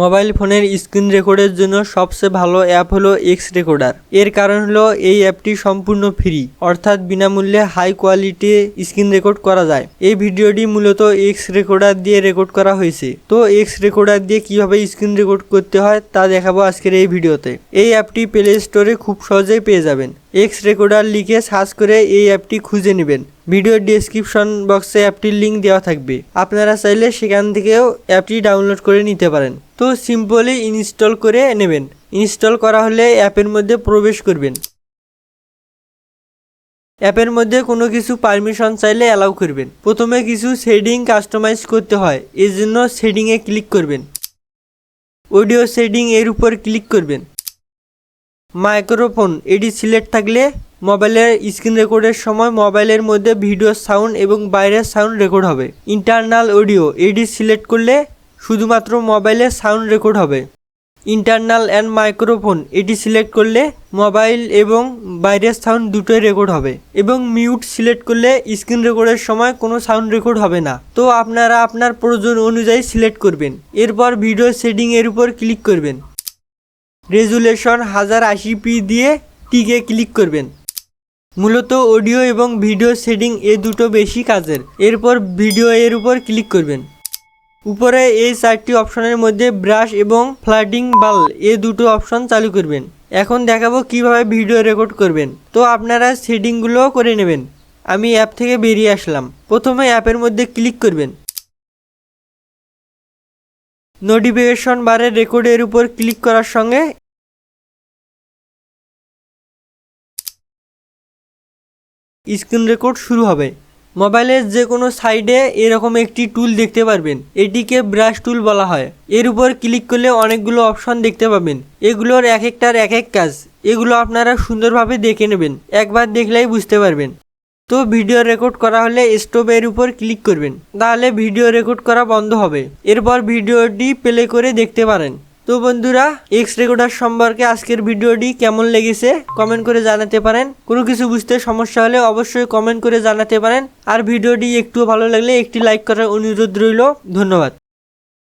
Mobile ফোনের screen রেকর্ডের জন্য সবচেয়ে ভালো অ্যাপ হলো এক্স রেকর্ডার এর কারণ হলো এই অ্যাপটি সম্পূর্ণ ফ্রি, অর্থাৎ বিনামূল্যে হাই কোয়ালিটি স্ক্রিন রেকর্ড করা যায়। এই ভিডিওটি মূলত এক্স রেকর্ডার দিয়ে রেকর্ড করা হয়েছে। তো এক্স রেকর্ডার দিয়ে কীভাবে স্ক্রিন রেকর্ড করতে হয় তা দেখাবো আজকের এই ভিডিওতে। এই অ্যাপটি প্লে স্টোরে খুব সহজেই পেয়ে যাবেন। এক্স রেকর্ডার লিখে সার্চ করে এই অ্যাপটি খুঁজে নেবেন। ভিডিওর ডেসক্রিপশন বক্সে অ্যাপটির লিঙ্ক দেওয়া থাকবে। আপনারা চাইলে সেখান থেকেও অ্যাপটি ডাউনলোড করে নিতে পারেন। তো সিম্পলি ইনস্টল করে নেবেন। ইনস্টল করা হলে অ্যাপের মধ্যে প্রবেশ করবেন। অ্যাপের মধ্যে কোনো কিছু পারমিশন চাইলে অ্যালাউ করবেন। প্রথমে কিছু সেটিং কাস্টমাইজ করতে হয় এর জন্য সেটিংয়ে ক্লিক করবেন। অডিও সেটিং এর উপর ক্লিক করবেন। মাইক্রোফোন এটি সিলেক্ট থাকলে মোবাইলের স্ক্রিন রেকর্ডের সময় মোবাইলের মধ্যে ভিডিও সাউন্ড এবং বাইরের সাউন্ড রেকর্ড হবে। ইন্টারনাল অডিও এটি সিলেক্ট করলে শুধুমাত্র মোবাইলের সাউন্ড রেকর্ড হবে। ইন্টারনাল অ্যান্ড মাইক্রোফোন, এটি সিলেক্ট করলে মোবাইল এবং বাইরের সাউন্ড দুটোই রেকর্ড হবে এবং মিউট সিলেক্ট করলে স্ক্রিন রেকর্ডের সময় কোনো সাউন্ড রেকর্ড হবে না। তো আপনারা আপনার প্রয়োজন অনুযায়ী সিলেক্ট করবেন। এরপর ভিডিও সেটিং এর উপর ক্লিক করবেন। রেজুলেশন হাজার আশি পি দিয়ে টিকে ক্লিক করবেন। মূলত অডিও এবং ভিডিও সেটিং এ দুটো বেশি কাজের। এরপর ভিডিও এর উপর ক্লিক করবেন। উপরে এই চারটি অপশনের মধ্যে ব্রাশ এবং ফ্লাডিং বাল এ দুটো অপশন চালু করবেন। এখন দেখাবো কীভাবে ভিডিও রেকর্ড করবেন। তো আপনারা সেটিংগুলো করে নেবেন। আমি অ্যাপ থেকে বেরিয়ে আসলাম। প্রথমে অ্যাপের মধ্যে ক্লিক করবেন। নোটিফিকেশন বারের রেকর্ডের উপর ক্লিক করার সঙ্গে স্ক্রিন রেকর্ড শুরু হবে। মোবাইলের যে কোনো সাইডে এরকম একটি টুল দেখতে পারবেন। এটিকে ব্রাশ টুল বলা হয়। এর উপর ক্লিক করলে অনেকগুলো অপশন দেখতে পাবেন। এগুলোর এক একটার এক এক কাজ। এগুলো আপনারা সুন্দরভাবে দেখে নেবেন। একবার দেখলেই বুঝতে পারবেন। তো ভিডিও রেকর্ড করা হলে স্টপ এর উপর ক্লিক করবেন। তাহলে ভিডিও রেকর্ড করা বন্ধ হবে। এরপর ভিডিওটি প্লে করে দেখতে পারেন। তো বন্ধুরা এক্স রেকর্ডার সম্পর্কে আজকের ভিডিওটি কেমন লেগেছে কমেন্ট করে জানাতে পারেন। কোনো কিছু বুঝতে সমস্যা হলে অবশ্যই কমেন্ট করে জানাতে পারেন। আর ভিডিওটি একটু ভালো লাগলে একটি লাইক করার অনুরোধ রইল। ধন্যবাদ।